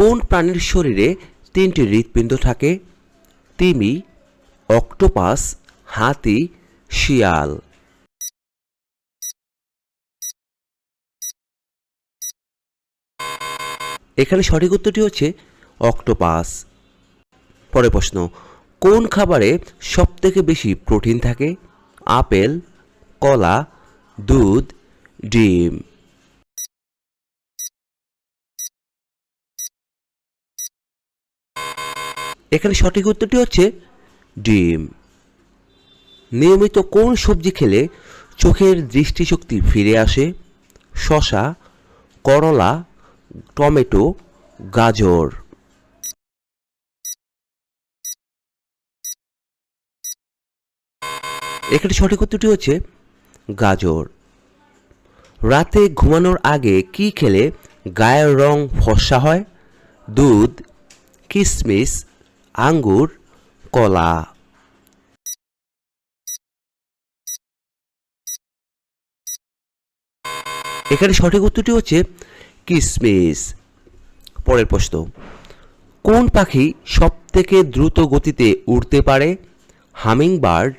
কোন প্রাণীর শরীরে তিনটি হৃৎপিণ্ড থাকে? তিমি, অক্টোপাস, হাতি, শিয়াল। এখানে সঠিক উত্তরটি হচ্ছে অক্টোপাস। পরের প্রশ্ন, কোন খাবারে সবথেকে বেশি প্রোটিন থাকে? আপেল, কলা, দুধ, ডিম। এখানে সঠিক উত্তরটি হচ্ছে ডিম। নিয়মিত কোন সবজি খেলে চোখের দৃষ্টিশক্তি ফিরে আসে? শশা করলা, টমেটো, গাজর। এখানে সঠিক উত্তরটি হচ্ছে গাজর। রাতে ঘুমানোর আগে কি খেলে গায়ের রং ফর্সা হয়? দুধ কিশমিশ আঙ্গুর, কলা। এখানে সঠিক উত্তরটি হচ্ছে কিসমিস। পরের প্রশ্ন, কোন পাখি সব থেকে দ্রুত গতিতে উড়তে পারে? হামিং বার্ড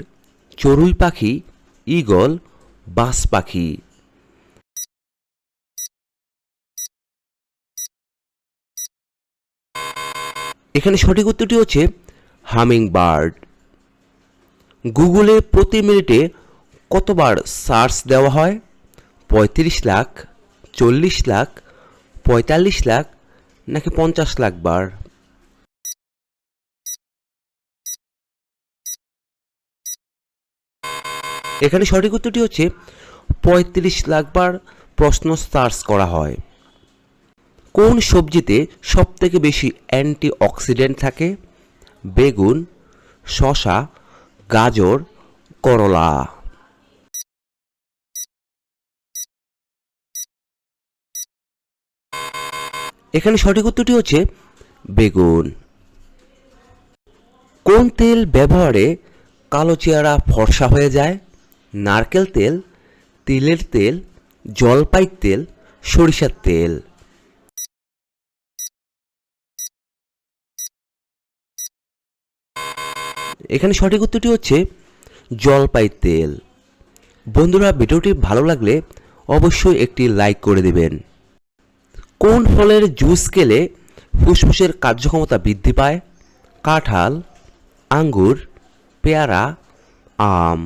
চড়ুই পাখি, ঈগল বাস পাখি। এখানে সঠিক উত্তরটি হচ্ছে হামিং বার্ড গুগলে প্রতি মিনিটে কতবার সার্চ দেওয়া হয়? পঁয়ত্রিশ লাখ, চল্লিশ লাখ, পঁয়তাল্লিশ লাখ, নাকি পঞ্চাশ লাখ বার? এখানে সঠিক উত্তরটি হচ্ছে পঁয়ত্রিশ লাখ বার প্রশ্ন সার্চ করা হয়। কোন সবজিতে সবথেকে বেশি অ্যান্টি অক্সিডেন্ট থাকে? বেগুন শশা গাজর, করলা। এখানে সঠিক উত্তরটি হচ্ছে বেগুন। কোন তেল ব্যবহারে কালো চেহারা ফর্সা হয়ে যায়? নারকেল তেল, তিলের তেল, জলপাই তেল, সরিষার তেল। এখানে সঠিক উত্তরটি হচ্ছে জলপাই তেল। বন্ধুরা, ভিডিওটি ভালো লাগলে অবশ্যই একটি লাইক করে দেবেন। কোন ফলের জুস খেলে ফুসফুসের কার্যক্ষমতা বৃদ্ধি পায়? কাঁঠাল, আঙ্গুর, পেয়ারা, আম।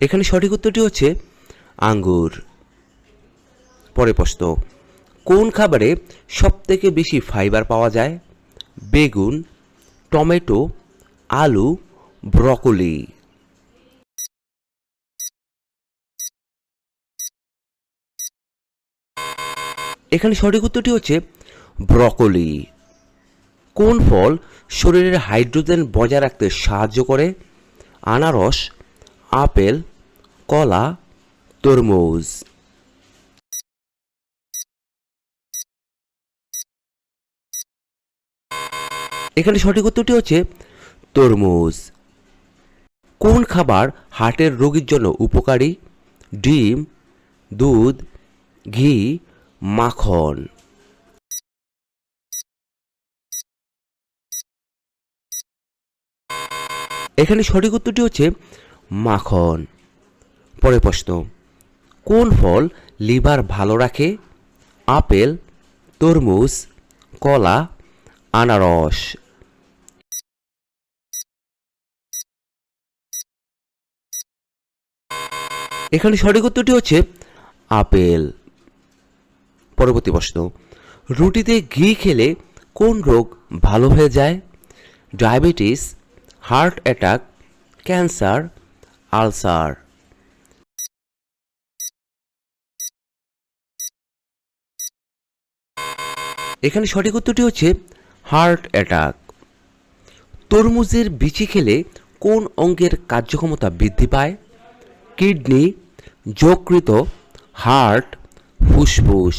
এখানে সঠিক উত্তরটি হচ্ছে আঙ্গুর। পরে প্রশ্ন। কোন খাবারে সবথেকে বেশি ফাইবার পাওয়া যায়? বেগুন, টমেটো, আলু, ব্রকলি। এখানে সঠিক উত্তরটি হচ্ছে ব্রকলি। কোন ফল শরীরের হাইড্রোজেন বজায় রাখতে সাহায্য করে? আনারস, আপেল, কলা, তরমুজ। এখানে সঠিক উত্তরটি হচ্ছে তরমুজ। কোন খাবার হার্টের রোগীর জন্য উপকারী? ডিম, দুধ, ঘি, মাখন। এখানে সঠিক উত্তরটি হচ্ছে মাখন। পরের প্রশ্ন, কোন ফল লিভার ভালো রাখে? আপেল, তরমুজ, কলা আনারস। এখানে সঠিক উত্তরটি হচ্ছে আপেল। পরবর্তী প্রশ্ন, রুটিতে ঘি খেলে কোন রোগ ভালো হয়ে যায়? Diabetes, heart attack, cancer, ulcer. এখানে সঠিক উত্তরটি হচ্ছে হার্ট অ্যাটাক। তরমুজের বিচি খেলে কোন অঙ্গের কার্যক্ষমতা বৃদ্ধি পায়? কিডনি যকৃত হার্ট, ফুসফুস।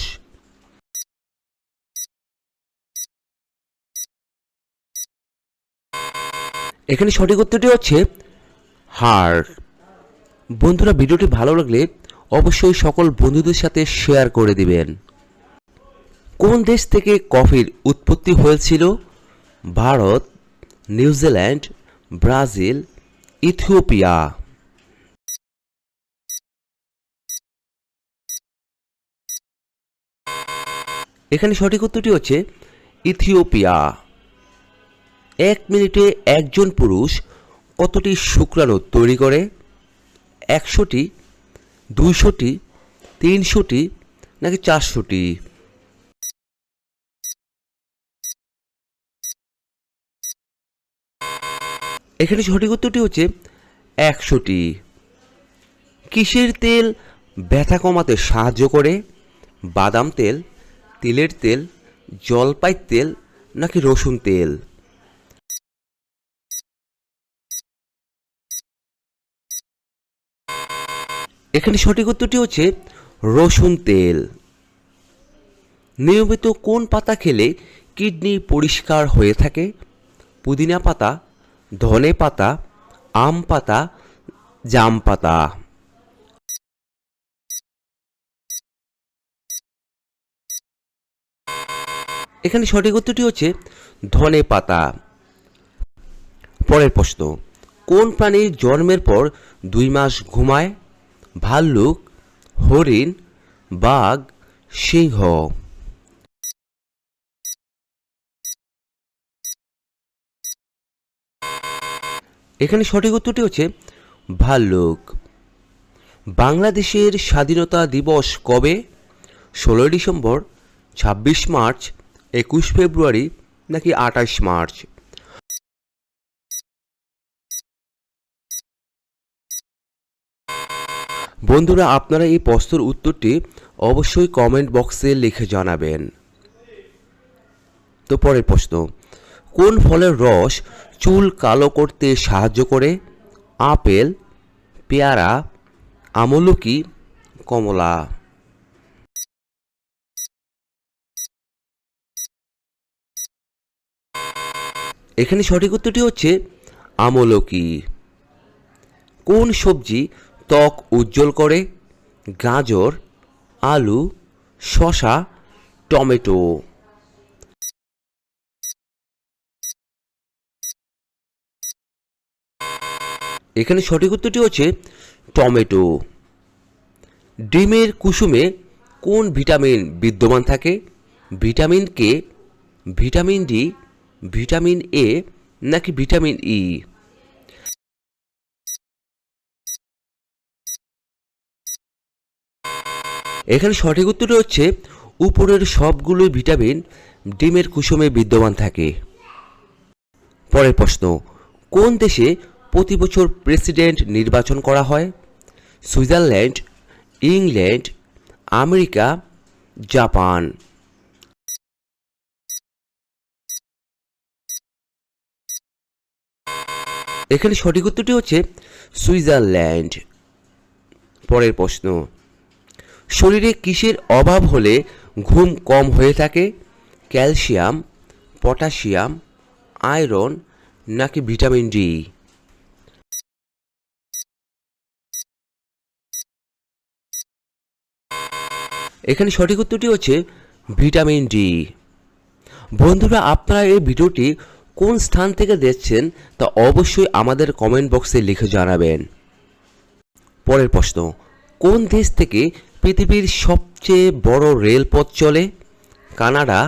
এখানে সঠিক উত্তরটি হচ্ছে হার্ট। বন্ধুরা, ভিডিওটি ভালো লাগলে অবশ্যই সকল বন্ধুদের সাথে শেয়ার করে দিবেন। কোন দেশ থেকে কফির উৎপত্তি হয়েছিল? Bharat New Zealand Brazil, Ethiopia. এখানে সঠিক উত্তরটি হচ্ছে ইথিওপিয়া। এক মিনিটে একজন পুরুষ কতটি শুক্রাণু তৈরি করে? একশোটি, দুইশোটি, তিনশোটি, নাকি চারশোটি? এখানে সঠিক উত্তরটি হচ্ছে একশোটি। কিসের তেল ব্যথা কমাতে সাহায্য করে? বাদাম তেল, তিলের তেল, জলপাই তেল নাকি রসুন তেল? এখানে সঠিক উত্তরটি হচ্ছে রসুন তেল। নিয়মিত কোন পাতা খেলে কিডনি পরিষ্কার হয়ে থাকে? পুদিনা পাতা ধনে পাতা, আম পাতা, জাম পাতা। এখানে সঠিক উত্তরটি হচ্ছে ধনে পাতা। পরের প্রশ্ন, কোন প্রাণী জন্মের পর দুই মাস ঘুমায়? ভাল্লুক, হরিণ, বাঘ, সিংহ। এখানে সঠিক উত্তরটি হচ্ছে ভাল্লুক। বাংলাদেশের স্বাধীনতা দিবস কবে? ষোলোই ডিসেম্বর, ছাব্বিশ মার্চ, একুশ ফেব্রুয়ারি নাকি আঠাশ মার্চ? বন্ধুরা, আপনারা এই প্রশ্নের উত্তরটি অবশ্যই কমেন্ট বক্সে লিখে জানাবেন। তো পরের প্রশ্ন, কোন ফলের রস চুল কালো করতে সাহায্য করে আপেল, পেয়ারা, আমলকি, কমলা। এখানে সঠিক উত্তরটি হচ্ছে আমলকি। কোন সবজি ত্বক উজ্জ্বল করে? গাজর, আলু, শসা, টমেটো। এখানে সঠিক উত্তরটি হচ্ছে টমেটো। ডিমের কুসুমে কোন ভিটামিন বিদ্যমান থাকে? Vitamin K, vitamin D, vitamin A, নাকি ভিটামিন ই? এখানে সঠিক উত্তরটি হচ্ছে উপরের সবগুলোই ভিটামিন ডিমের কুসুমে বিদ্যমান থাকে। পরের প্রশ্ন, কোন দেশে প্রতি বছর প্রেসিডেন্ট নির্বাচন করা হয়। Switzerland, England, America, Japan. এখানে সঠিক উত্তরটি হচ্ছে সুইজারল্যান্ড। পরের প্রশ্ন। শরীরে কিসের অভাব হলে ঘুম কম হয়ে থাকে? ক্যালসিয়াম, পটাশিয়াম, আয়রন নাকি ভিটামিন ডি? এখানে সঠিক উত্তরটি হচ্ছে ভিটামিন ডি। বন্ধুরা, আপনারা এই ভিডিওটি কোন স্থান থেকে দেখছেন তা অবশ্যই আমাদের কমেন্ট বক্সে লিখে জানাবেন। পরের প্রশ্ন, কোন দেশ থেকে পৃথিবীর সবচেয়ে বড় রেলপথ চলে? Canada,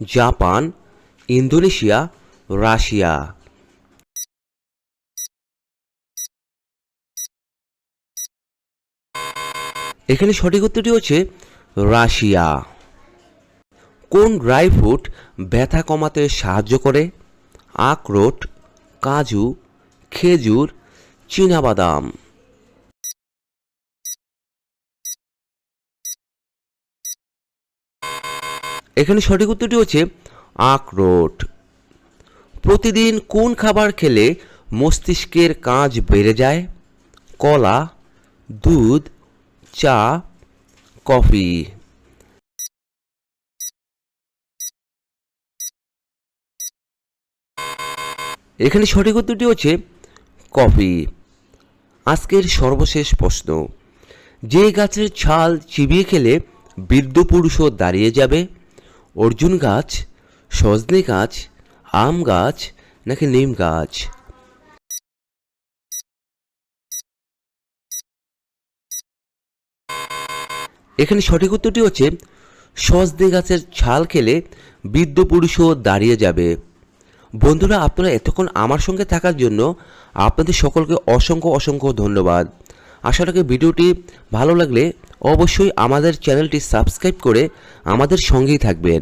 Japan, Indonesia, Russia. এখানে সঠিক উত্তরটি হচ্ছে রাশিয়া। কোন ড্রাই ফ্রুট ব্যথা কমাতে সাহায্য করে? আখরোট, কাজু, খেজুর, চীনাবাদাম। এখানে সঠিক উত্তরটি হচ্ছে আখরোট। প্রতিদিন কোন খাবার খেলে মস্তিষ্কের কাজ বেড়ে যায়? কলা, দুধ, চা কফি। এখানে সঠিক উত্তরটি হচ্ছে কফি। আজকের সর্বশেষ প্রশ্ন, যে গাছের ছাল চিবিয়ে খেলে বৃদ্ধ পুরুষও দাঁড়িয়ে যাবে? অর্জুন গাছ, সজনে গাছ, আম গাছ, নাকি নিম গাছ? এখানে সঠিক উত্তরটি হচ্ছে সজদে গাছের ছাল খেলে বৃদ্ধ পুরুষও দাঁড়িয়ে যাবে। বন্ধুরা, আপনারা এতক্ষণ আমার সঙ্গে থাকার জন্য আপনাদের সকলকে অসংখ্য অসংখ্য ধন্যবাদ। আশা রাখি ভিডিওটি ভালো লাগলে অবশ্যই আমাদের চ্যানেলটি সাবস্ক্রাইব করে আমাদের সঙ্গেই থাকবেন।